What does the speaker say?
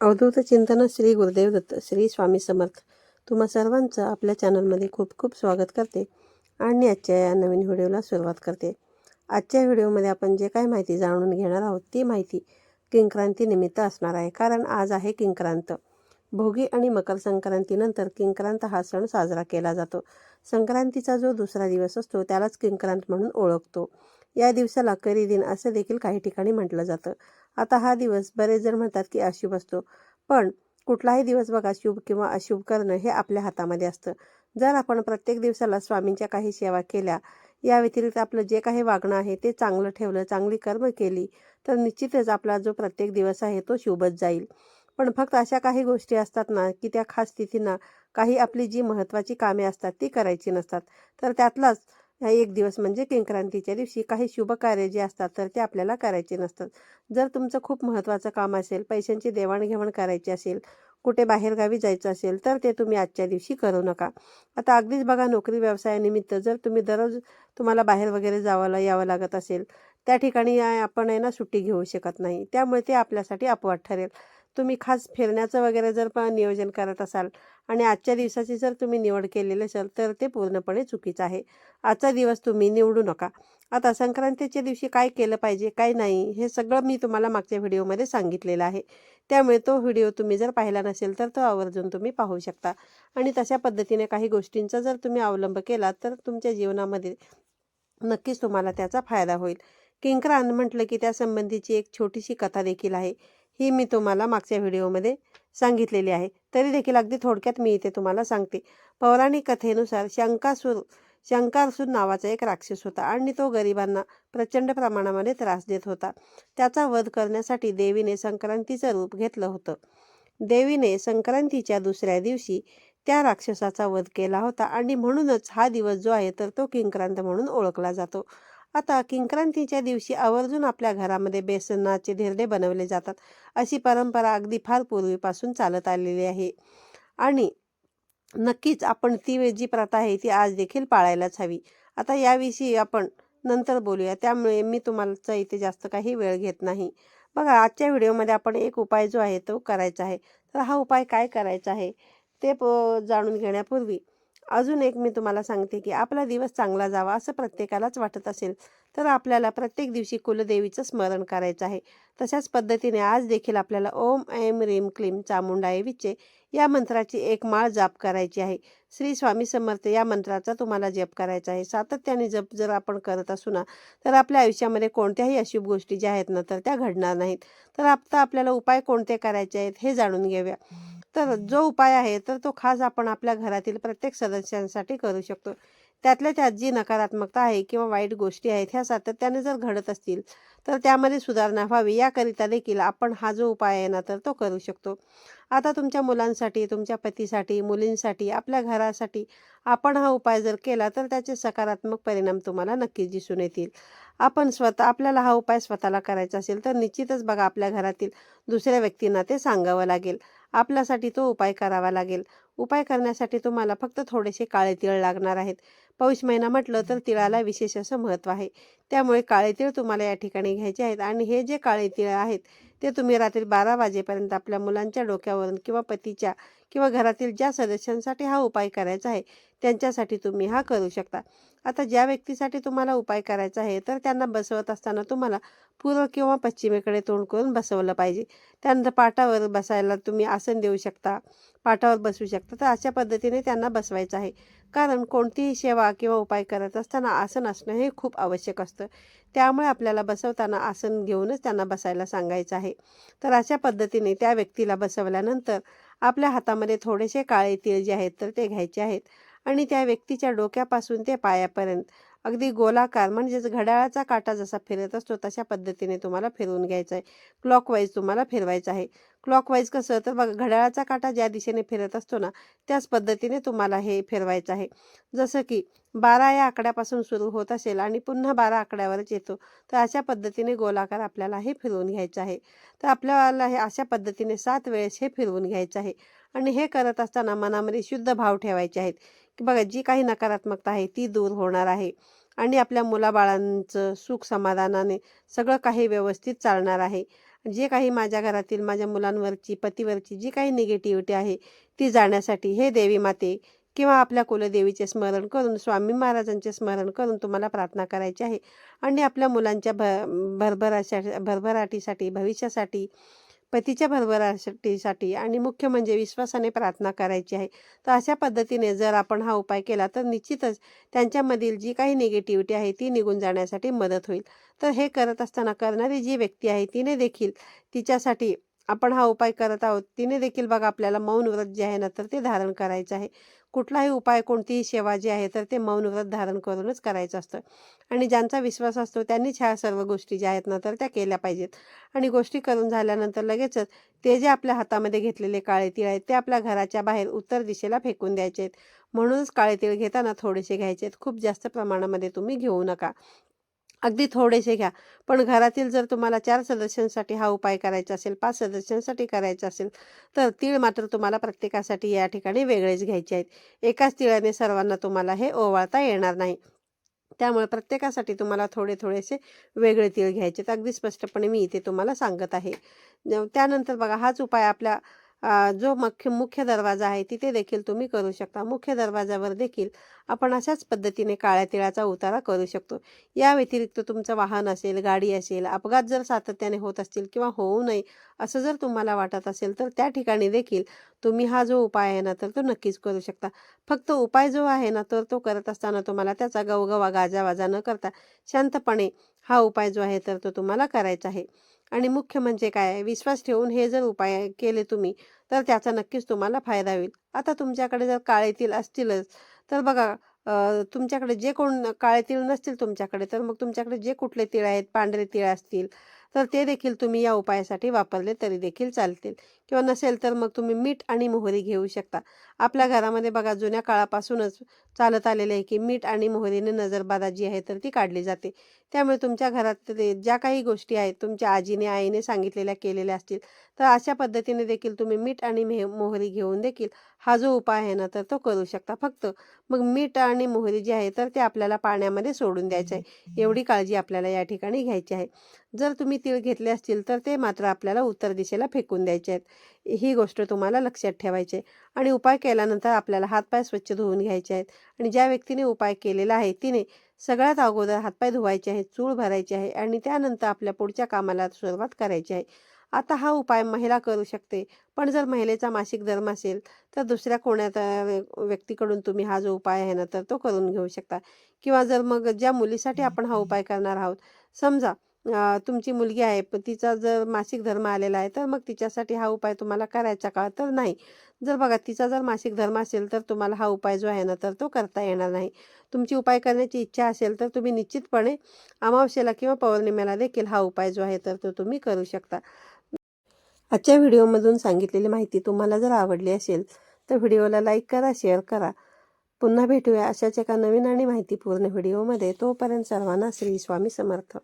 अवधूत चिंतन श्री गुरुदेव दत्त श्री स्वामी समर्थ. तुम्हा सर्वांचं आपल्या चॅनलमध्ये खूप खूप स्वागत करते आणि आजच्या या नवीन व्हिडिओला सुरुवात करते. आजच्या व्हिडिओमध्ये आपण जे काही माहिती जाणून घेणार आहोत ती माहिती किंक्रांतीनिमित्त असणार आहे. कारण आज आहे किंक्रांत. भोगी आणि मकर संक्रांतीनंतर किंक्रांत हा सण साजरा केला जातो. संक्रांतीचा जो दुसरा दिवस असतो त्यालाच किंक्रांत म्हणून ओळखतो. या दिवसाला करी दिन असं देखील काही ठिकाणी म्हटलं जातं. आता हा दिवस बरेच जण म्हणतात की अशुभ असतो. पण कुठलाही दिवस बघा शुभ किंवा अशुभ करणं हे आपल्या हातामध्ये असतं. जर आपण प्रत्येक दिवसाला स्वामींच्या काही सेवा केल्या या व्यतिरिक्त आपलं जे काही वागणं आहे ते चांगलं ठेवलं चांगली कर्म केली तर निश्चितच आपला जो प्रत्येक दिवस आहे तो शुभच जाईल. पण फक्त अशा काही गोष्टी असतात ना की त्या खास तिथींना काही आपली जी महत्त्वाची कामे असतात ती करायची नसतात. तर त्यातलाच ह्या एक दिवस म्हणजे किंक्रांतीच्या दिवशी काही शुभ कार्य जे असतात तर ते आपल्याला करायचे नसतात. जर तुमचं खूप महत्त्वाचं काम असेल पैशांची देवाणघेवाण करायची असेल कुठे बाहेरगावी जायचं असेल तर ते तुम्ही आजच्या दिवशी करू नका. आता अगदीच बघा नोकरी व्यवसायानिमित्त जर तुम्ही दररोज तुम्हाला बाहेर वगैरे जावायला यावं लागत असेल त्या ठिकाणी आपण आहे ना सुट्टी घेऊ शकत नाही. त्यामुळे ते आपल्यासाठी अपवाद ठरेल. तुम्ही खास फिरण्याचं वगैरे जर पण नियोजन करत असाल आणि आजच्या दिवसाची जर तुम्ही निवड केलेली असेल तर ते पूर्णपणे चुकीचं आहे. आजचा दिवस तुम्ही निवडू नका. आता संक्रांतीच्या दिवशी काय केलं पाहिजे काय नाही हे सगळं मी तुम्हाला मागच्या व्हिडिओमध्ये सांगितलेलं आहे. त्यामुळे तो व्हिडिओ तुम्ही जर पाहिला नसेल तर तो आवर्जून तुम्ही पाहू शकता. आणि तशा पद्धतीने काही गोष्टींचा जर तुम्ही अवलंब केला तर तुमच्या जीवनामध्ये नक्कीच तुम्हाला त्याचा फायदा होईल. किंकरान म्हटलं की त्या संबंधीची एक छोटीशी कथा देखील आहे. ही मी तुम्हाला मागच्या व्हिडिओमध्ये सांगितलेली आहे. तरी देखील अगदी थोडक्यात मी इथे तुम्हाला सांगते. पौराणिक कथेनुसार शंकासूर शंकासूर नावाचा एक राक्षस होता आणि तो गरिबांना प्रचंड प्रमाणामध्ये त्रास देत होता. त्याचा वध करण्यासाठी देवीने संक्रांतीचं रूप घेतलं होतं. देवीने संक्रांतीच्या दुसऱ्या दिवशी त्या राक्षसाचा वध केला होता आणि म्हणूनच हा दिवस जो आहे तर तो किंक्रांत म्हणून ओळखला जातो. आता किंक्रांतीच्या दिवशी आवर्जून आपल्या घरामध्ये बेसनाचे धिरडे बनवले जातात. अशी परंपरा अगदी फार पूर्वीपासून चालत आलेली आहे. आणि नक्कीच आपण ती जी प्रथा आहे ती आज देखील पाळायलाच हवी. आता याविषयी आपण नंतर बोलूया. त्यामुळे मी तुम्हाला इथे जास्त काही वेळ घेत नाही. बघा आजच्या व्हिडिओमध्ये आपण एक उपाय जो आहे तो करायचा आहे. तर हा उपाय काय करायचा आहे ते प- जाणून घेण्यापूर्वी अजून एक मी तुम्हाला सांगते की आपला दिवस चांगला जावा असं प्रत्येकालाच वाटत असेल. तर आपल्याला प्रत्येक दिवशी कुलदेवीचं स्मरण करायचं आहे. तशाच पद्धतीने आज देखील आपल्याला ओम ऐम रीम क्लीम चामुंडाय विचे या मंत्राची एक माळ जाप करायची आहे. श्री स्वामी समर्थ या मंत्राचा तुम्हाला जप करायचा आहे. सातत्याने जप जर आपण करत असू ना तर आपल्या आयुष्यामध्ये कोणत्याही अशुभ गोष्टी ज्या आहेत ना तर त्या घडणार नाहीत. तर आता आपल्याला उपाय कोणते करायचे आहेत हे जाणून घेऊया. तर जो उपाय आहे तर तो खास आपण आपल्या घरातील प्रत्येक सदस्यांसाठी करू शकतो. त्यातल्या त्यात जी नकारात्मकता आहे किंवा वाईट गोष्टी आहेत ह्या सातत्याने जर घडत असतील तर त्यामध्ये सुधारणा व्हावी. याकरिता देखील आपण हा जो उपाय आहे ना तर तो करू शकतो. आता तुमच्या मुलांसाठी तुमच्या पतीसाठी मुलींसाठी आपल्या घरासाठी आपण हा उपाय जर केला तर त्याचे सकारात्मक परिणाम तुम्हाला नक्कीच दिसून येतील. आपण स्वतः आपल्याला हा उपाय स्वतःला करायचा असेल तर निश्चितच बघा आपल्या घरातील दुसऱ्या व्यक्तींना ते सांगावं लागेल. आपल्यासाठी तो उपाय करावा लागेल. उपाय करण्यासाठी तुम्हाला फक्त थोडेसे काळे तीळ लागणार आहेत. पौष महिना म्हटलं तर तिळाला विशेष असं महत्त्व आहे. त्यामुळे काळे तीळ तुम्हाला या ठिकाणी घ्यायचे आहेत आणि हे जे काळे तीळ आहेत ते तुम्ही रात्री बारा वाजेपर्यंत आपल्या मुलांच्या डोक्यावरून किंवा पतीच्या किंवा घरातील ज्या सदस्यांसाठी हा उपाय करायचा आहे त्यांच्यासाठी तुम्ही हा करू शकता. आता ज्या व्यक्तीसाठी तुम्हाला उपाय करायचा आहे तर त्यांना बसवत असताना तुम्हाला पूर्व किंवा पश्चिमेकडे तोंड करून बसवलं पाहिजे. त्यानंतर पाटावर बसायला तुम्ही आसन देऊ शकता पाटावर बसू शकता. तर अशा पद्धतीने त्यांना बसवायचं आहे. कारण कोणतीही सेवा किंवा उपाय करत असताना आसन असणं हे खूप आवश्यक असतं. त्यामुळे आपल्याला बसवताना आसन घेऊनच त्यांना बसायला सांगायचं आहे. तर अशा पद्धतीने त्या व्यक्तीला बसवल्यानंतर आपल्या हातामध्ये थोडेसे काळे तीळ जे आहेत तर ते घ्यायचे आहेत. आणि त्या व्यक्तीच्या डोक्यापासून ते पायापर्यंत. अगदी गोलाकार म्हणजेच घड्याळाचा काटा जसा फिरत असतो तशा पद्धतीने तुम्हाला फिरवून घ्यायचा आहे. क्लॉकवाईज तुम्हाला फिरवायचं आहे. क्लॉकवाईज कसं तर बघा घड्याळाचा काटा ज्या दिशेने फिरत असतो ना त्याच पद्धतीने तुम्हाला हे फिरवायचं आहे. जसं की बारा या आकड्यापासून सुरू होत असेल आणि पुन्हा बारा आकड्यावरच येतो तर अशा पद्धतीने गोलाकार आपल्याला हे फिरवून घ्यायचं आहे. तर आपल्याला हे अशा पद्धतीने सात वेळेस हे फिरवून घ्यायचं आहे. आणि हे करत असताना मनामध्ये शुद्ध भाव ठेवायचे आहेत. की बघा जी काही नकारात्मकता आहे ती दूर होणार आहे. आणि आपल्या मुलाबाळांचं सुख समाधानाने सगळं काही व्यवस्थित चालणार आहे. जे काही माझ्या घरातील माझ्या मुलांवरची पतीवरची जी काही निगेटिव्हिटी आहे ती जाण्यासाठी हे देवी माते किंवा आपल्या कुलदेवीचे स्मरण करून स्वामी महाराजांचे स्मरण करून तुम्हाला प्रार्थना करायची आहे. आणि आपल्या मुलांच्या भ भरभराशा भरभराटीसाठी भविष्यासाठी पतीच्या भरभराशक्तीसाठी आणि मुख्य म्हणजे विश्वासाने प्रार्थना करायची आहे. तर अशा पद्धतीने जर आपण हा उपाय केला तर निश्चितच त्यांच्यामधील जी काही निगेटिव्हिटी आहे ती निघून जाण्यासाठी मदत होईल. तर हे करत असताना करणारी जी व्यक्ती आहे तिने देखील तिच्यासाठी आपण हा उपाय करत आहोत तिने देखील बघा आपल्याला मौन व्रत जे आहे ना तर ते धारण करायचं आहे. कुठलाही उपाय कोणतीही सेवा जी आहे तर ते मौन व्रत धारण करूनच करायचं असतं. आणि ज्यांचा विश्वास असतो त्यांनीच ह्या सर्व गोष्टी ज्या आहेत ना तर त्या केल्या पाहिजेत. आणि गोष्टी करून झाल्यानंतर लगेचच ते जे आपल्या हातामध्ये घेतलेले काळे तीळ आहेत ते आपल्या घराच्या बाहेर उत्तर दिशेला फेकून द्यायचे आहेत. म्हणूनच काळे तीळ घेताना थोडेसे घ्यायचे आहेत. खूप जास्त प्रमाणामध्ये तुम्ही घेऊ नका. अगदी थोडेसे घ्या. पण घरातील जर तुम्हाला चार सदस्यांसाठी हा उपाय करायचा असेल पाच सदस्यांसाठी करायचा असेल तर तीळ मात्र तुम्हाला प्रत्येकासाठी या ठिकाणी वेगळेच घ्यायचे आहेत. एकाच तिळाने सर्वांना तुम्हाला हे ओवाळता येणार नाही. त्यामुळे प्रत्येकासाठी तुम्हाला थोडे थोडेसे वेगळे तीळ घ्यायचे आहेत अगदी स्पष्टपणे मी इथे तुम्हाला सांगत आहे. त्यानंतर बघा हाच उपाय आपल्या जो मुख्य मुख्य दरवाजा आहे तिथे देखील तुम्ही करू शकता. मुख्य दरवाजावर देखील आपण अशाच पद्धतीने काळ्या तिळाचा उतारा करू शकतो. या व्यतिरिक्त तुमचं वाहन असेल गाडी असेल अपघात जर सातत्याने होत असतील किंवा होऊ नये असं जर तुम्हाला वाटत असेल तर त्या ठिकाणी देखील तुम्ही हा जो उपाय आहे ना तर तो नक्कीच करू शकता. फक्त उपाय जो आहे ना तर तो करत असताना तुम्हाला त्याचा गवगवा गाजावाजा न करता शांतपणे हा उपाय जो आहे तर तो तुम्हाला करायचा आहे. आणि मुख्य म्हणजे काय? विश्वास ठेवून हे जर उपाय केले तुम्ही तर त्याचा नक्कीच तुम्हाला फायदा होईल. आता तुमच्याकडे जर काळेतील असतीलच तर बघा तुमच्याकडे जे कोण काळे तीळ नसतील तुमच्याकडे तर मग तुमच्याकडे जे कुठले तीळ आहेत पांढरे तीळ असतील तर ते देखील तुम्ही या उपायासाठी वापरले तरी देखील चालतील. किंवा नसेल तर मग तुम्ही मीठ आणि मोहरी घेऊ शकता. आपल्या घरामध्ये बघा जुन्या काळापासूनच चालत आलेले आहे की मीठ आणि मोहरीने नजरबाधा जी आहे तर ती काढली जाते. त्यामुळे तुमच्या घरात ज्या काही गोष्टी आहेत तुमच्या आजीने आईने सांगितलेल्या केलेल्या असतील तर अशा पद्धतीने देखील तुम्ही मीठ आणि मेह मोहरी घेऊन देखील हा जो उपाय आहे ना तर तो करू शकता. फक्त मग मीठ आणि मोहरी जी आहे तर ते आपल्याला पाण्यामध्ये सोडून द्यायचं आहे. एवढी काळजी आपल्याला या ठिकाणी घ्यायची आहे. जर तुम्ही तीळ घेतले असतील तर ते मात्र आपल्याला उत्तर दिशेला फेकून द्यायचे आहेत. ही गोष्ट तुम्हाला लक्षात ठेवायची आहे. आणि उपाय केल्यानंतर आपल्याला हातपाय स्वच्छ धुवून घ्यायचे आहेत. आणि ज्या व्यक्तीने उपाय केलेला आहे तिने सगळ्यात अगोदर हातपाय धुवायचे आहेत चूळ भरायची आहे आणि त्यानंतर आपल्या पुढच्या कामाला सुरुवात करायची आहे. आता हा उपाय महिला करू शकते. पण जर महिलेचा मासिक धर्म असेल तर दुसऱ्या कोणत्या व्यक्तीकडून तुम्ही हा जो उपाय आहे ना तर तो करून घेऊ शकता. किंवा जर मग ज्या मुलीसाठी आपण हा उपाय करणार आहोत समजा तुमची मुलगी आहे पण तिचा जर मासिक धर्म आलेला आहे तर मग तिच्यासाठी हा उपाय तुम्हाला करायचा का? तर नाही. जर बघा तिचा जर मासिक धर्म असेल तर तुम्हाला हा उपाय जो आहे ना तर तो करता येणार नाही. तुमची उपाय करण्याची इच्छा असेल तर तुम्ही निश्चितपणे अमावस्येला किंवा पौर्णिमेला देखील हा उपाय जो आहे तर तो तुम्ही करू शकता. आजच्या व्हिडिओमधून सांगितलेली माहिती तुम्हाला जर आवडली असेल तर व्हिडिओला लाईक करा शेअर करा. पुन्हा भेटूया अशाच एका नवीन आणि माहितीपूर्ण व्हिडिओमध्ये. तोपर्यंत सर्वांना श्री स्वामी समर्थ.